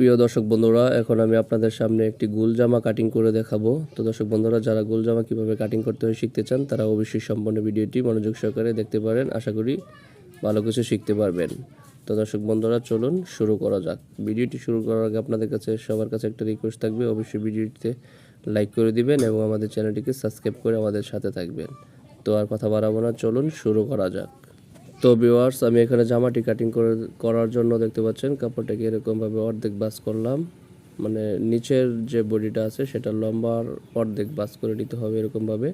প্রিয় দর্শক বন্ধুরা, এখন আমি আপনাদের সামনে একটি গোল জামা কাটিং করে দেখাবো। তো দর্শক বন্ধুরা, যারা গোল জামা কীভাবে কাটিং করতে হয় শিখতে চান, তারা অবশ্যই সম্পূর্ণ ভিডিওটি মনোযোগ সহকারে দেখতে পারেন। আশা করি ভালো কিছু শিখতে পারবেন। তো দর্শক বন্ধুরা, চলুন শুরু করা যাক। ভিডিওটি শুরু করার আগে আপনাদের কাছে, সবার কাছে একটা রিকোয়েস্ট থাকবে। অবশ্যই ভিডিওটিতে লাইক করে দিবেন এবং আমাদের চ্যানেলটিকে সাবস্ক্রাইব করে আমাদের সাথে থাকবেন। তো আর কথা বাড়াবো না, চলুন শুরু করা যাক। তো ভিউয়ার্স আমি এখানে জামাটি কাটিং করে, করার জন্য দেখতে পাচ্ছেন, কাপড়টাকে এরকমভাবে অর্ধেক বাস করলাম। মানে নিচের যে বডিটা আছে, সেটা লম্বার অর্ধেক বাস করে নিতে হবে এরকমভাবে।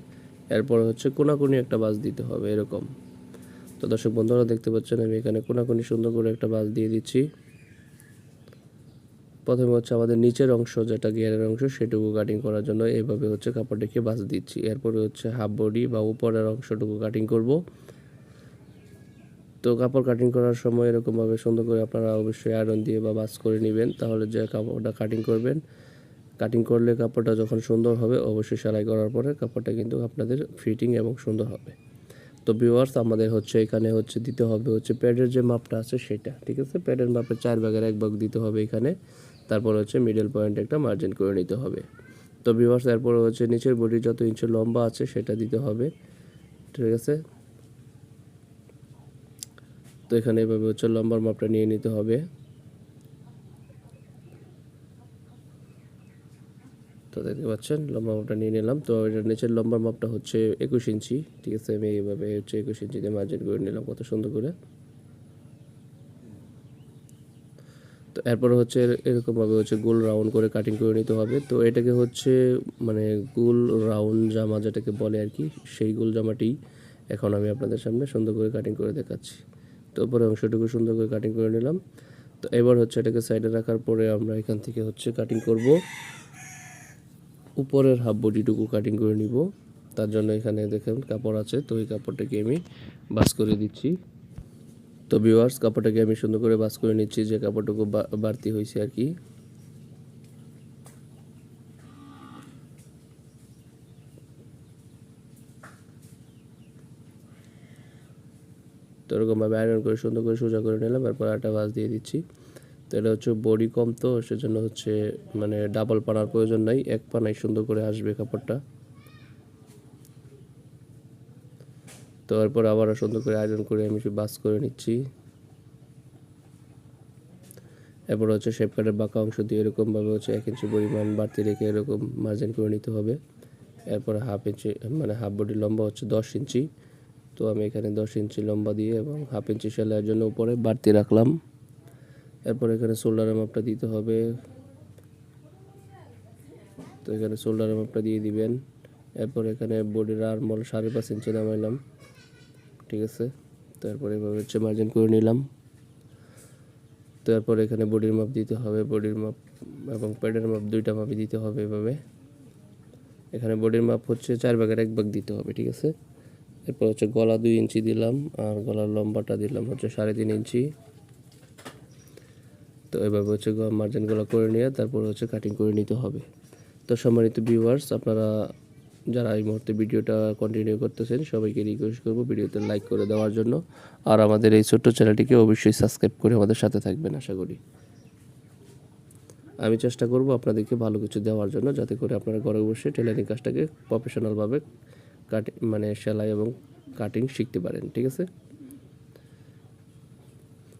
এরপর হচ্ছে কোনাকুনি একটা বাস দিতে হবে এরকম। তো দর্শক বন্ধুরা, দেখতে পাচ্ছেন, আমি এখানে কোনাকুনি সুন্দর করে একটা বাস দিয়ে দিচ্ছি। প্রথমে হচ্ছে আমাদের নিচের অংশ, যেটা গিয়ারের অংশ, সেটুকু কাটিং করার জন্য এইভাবে হচ্ছে কাপড়টাকে বাস দিচ্ছি। এরপরে হচ্ছে হাফ বডি বা উপরের অংশটুকু কাটিং করব। তো কাপড় কাটিং করার সময় এরকমভাবে সুন্দর করে আপনারা অবশ্যই আয়রন দিয়ে বা বাস করে নেবেন। তাহলে যে কাপড়টা কাটিং করবেন কাটিং করলে কাপড়টা যখন সুন্দর হবে, অবশ্যই সেলাই করার পরে কাপড়টা কিন্তু আপনাদের ফিটিং এবং সুন্দর হবে। তো ভিউয়ার্স আমাদের হচ্ছে এখানে হচ্ছে দিতে হবে হচ্ছে প্যাডের যে মাপটা আছে সেটা, ঠিক আছে? প্যাডের মাপের চার ভাগের এক ভাগ দিতে হবে এখানে। তারপর হচ্ছে মিডল পয়েন্ট একটা মার্জিন করে নিতে হবে। তো ভিউয়ার্স এরপর হচ্ছে নিচের বডি যত ইঞ্চি লম্বা আছে সেটা দিতে হবে, ঠিক আছে? তো এখানে এভাবে হচ্ছে লম্বার মাপটা নিয়ে নিতে হবে। তো দেখতে পাচ্ছেন লম্বা মাপটা নিয়ে নিলাম। তো এটার নিচের লম্বার মাপটা হচ্ছে একুশ ইঞ্চি। ঠিক আছে, আমি এইভাবে হচ্ছে একুশ ইঞ্চিতে মার্জিন করে নিলাম কত সুন্দর করে। তো এরপর হচ্ছে এর- এরকমভাবে হচ্ছে গোল রাউন্ড করে কাটিং করে নিতে হবে। তো এটাকে হচ্ছে মানে গোল রাউন্ড জামা যেটাকে বলে আর কি, সেই গোল জামাটি এখন আমি আপনাদের সামনে সুন্দর করে কাটিং করে দেখাচ্ছি। তো উপরে অংশটুকু সুন্দর করে কাটিং করে নিলাম। তো এবার হচ্ছে এটাকে সাইডে রাখার পরে আমরা এখান থেকে হচ্ছে কাটিং করব। উপরের হাফ বডিটুকু কাটিং করে নিব। তার জন্য এখানে দেখেন কাপড় আছে, তো এই কাপড়টাকে আমি বাস করে দিচ্ছি। তো ভিওয়ার্স কাপড়টাকে আমি সুন্দর করে বাস করে নিচ্ছি যে কাপড়টুকু বাড়তি হয়েছে আর কি। তো এরকমভাবে আয়রন করে, সুন্দর করে সোজা করে নিলাম, এরপর একটা বাস দিয়ে দিচ্ছি। তো এটা হচ্ছে বডি কম তো, সেজন্য হচ্ছে মানে ডাবল পানার প্রয়োজন নাই, এক পানায় সুন্দর করে আসবে কাপড়টা। তো এরপর আবার সুন্দর করে আয়রন করে আমি বাস করে নিচ্ছি। এরপর হচ্ছে শেপ কাটের বাঁকা অংশ দিয়ে এরকমভাবে হচ্ছে এক ইঞ্চি পরিমাণ বাড়তি রেখে এরকম মার্জিন করে নিতে হবে। এরপর হাফ ইঞ্চি মানে হাফ বডি লম্বা হচ্ছে দশ ইঞ্চি তো আমি এখানে দশ ইঞ্চি লম্বা দিয়ে এবং হাফ ইঞ্চি সেলাইয়ের জন্য উপরে বাড়তি রাখলাম। এরপর এখানে শোল্ডারের মাপটা দিতে হবে। তো এখানে শোল্ডারের মাপটা দিয়ে দিবেন। এরপর এখানে বডির আর্মল সাড়ে পাঁচ ইঞ্চি নামাইলাম। ঠিক আছে? তো এরপর এভাবে হচ্ছে মার্জিন করে নিলাম। তো এরপর এখানে বডির মাপ দিতে হবে। বডির মাপ এবং প্যাডের মাপ দুইটা মাপই দিতে হবে এভাবে। এখানে বডির মাপ হচ্ছে চার ভাগের এক ভাগ দিতে হবে। ঠিক আছে? এরপর হচ্ছে গলা দুই ইঞ্চি দিলাম, আর গলার লম্বাটা দিলাম হচ্ছে সাড়ে তিন ইঞ্চি। তো এভাবে হচ্ছে মার্জিনগুলো করে নিয়ে তারপর হচ্ছে কাটিং করে নিতে হবে। তো সম্মানিত ভিউয়ার্স আপনারা যারা এই মুহূর্তে ভিডিওটা কন্টিনিউ করতেছেন, সবাইকে রিকোয়েস্ট করব ভিডিওতে লাইক করে দেওয়ার জন্য। আর আমাদের এই ছোট্ট চ্যানেলটিকে অবশ্যই সাবস্ক্রাইব করে আমাদের সাথে থাকবেন, আশা করি। আমি চেষ্টা করব আপনাদেরকে ভালো কিছু দেওয়ার জন্য, যাতে করে আপনারা ঘরে বসে টেলারিং কাজটাকে প্রফেশনালভাবে কাটিং মানে সেলাই এবং কাটিং শিখতে পারেন, ঠিক আছে?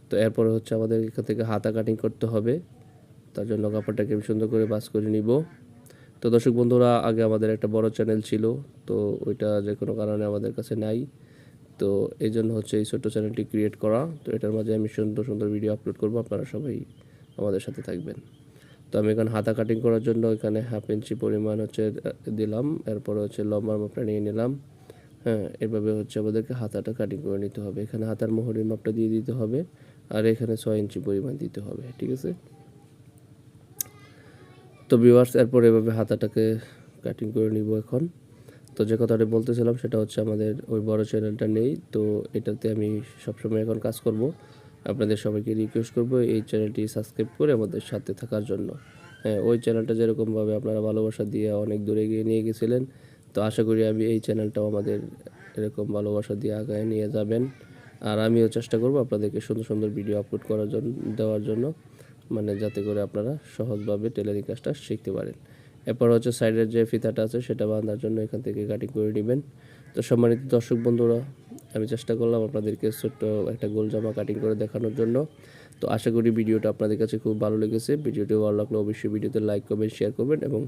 তো এরপরে হচ্ছে আমাদের এখান থেকে হাতা কাটিং করতে হবে। তার জন্য কাপড়টাকে আমি সুন্দর করে বাস করে নিব। তো দর্শক বন্ধুরা, আগে আমাদের একটা বড় চ্যানেল ছিল, তো ওইটা যে কোনো কারণে আমাদের কাছে নাই। তো এই জন্য হচ্ছে এই ছোট্ট চ্যানেলটি ক্রিয়েট করা। তো এটার মাঝে আমি সুন্দর সুন্দর ভিডিও আপলোড করব। আপনারা সবাই আমাদের সাথে থাকবেন। তো আমি এখানে হাতা কাটিং করার জন্য এখানে হাফ ইঞ্চি পরিমাণ হচ্ছে দিলাম। এরপর হচ্ছে লম্বার মাপটা নিয়ে নিলাম। হ্যাঁ এভাবে হচ্ছে আমাদেরকে হাতাটা কাটিং করে নিতে হবে। এখানে হাতার মোহরের মাপটা দিয়ে দিতে হবে আর এখানে ছয় ইঞ্চি পরিমাণ দিতে হবে, ঠিক আছে? তো ভিউয়ার্স এরপর এভাবে হাতাটাকে কাটিং করে নিব এখন। তো যে কথাটা বলতেছিলাম সেটা হচ্ছে আমাদের ওই বড় চ্যানেলটা নেই, তো এটাতে আমি সবসময় এখন কাজ করব। আপনাদের সবাইকে রিকোয়েস্ট করব এই চ্যানেলটি সাবস্ক্রাইব করে আমাদের সাথে থাকার জন্য। হ্যাঁ ওই চ্যানেলটা যেরকমভাবে আপনারা ভালোবাসা দিয়ে অনেক দূরে এগিয়ে নিয়ে গেছিলেন, তো আশা করি আমি এই চ্যানেলটাও আমাদের এরকম ভালোবাসা দিয়ে আগায় নিয়ে যাবেন। আর আমিও চেষ্টা করব আপনাদেরকে সুন্দর সুন্দর ভিডিও আপলোড করার জন্য দেওয়ার জন্য মানে যাতে করে আপনারা সহজভাবে টেলারিং কাজটা শিখতে পারেন। এরপর হচ্ছে সাইডের যে ফিতাটা আছে, সেটা বাঁধার জন্য এখান থেকে কাটিং করে নেবেন। তো সম্মানিত দর্শক বন্ধুরা আমি চেষ্টা করলাম আপনাদেরকে ছোট্ট একটা গোল জামা কাটিং করে দেখানোর জন্য। তো আশা করি ভিডিওটা আপনাদের কাছে খুব ভালো লেগেছে। ভিডিওটি ভালো লাগলে অবশ্যই ভিডিওতে লাইক করবেন শেয়ার করবেন এবং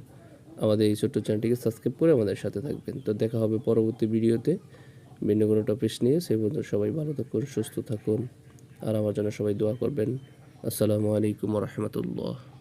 আমাদের এই ছোট্ট চ্যানেলটিকে সাবস্ক্রাইব করে আমাদের সাথে থাকবেন। তো দেখা হবে পরবর্তী ভিডিওতে। ভিন্ন কোনো টপিক নিয়ে। সেই পর্যন্ত সবাই ভালো থাকুন, সুস্থ থাকুন। আর আমার জন্য সবাই দোয়া করবেন। আসসালামু আলাইকুম রহমতুল্লাহ।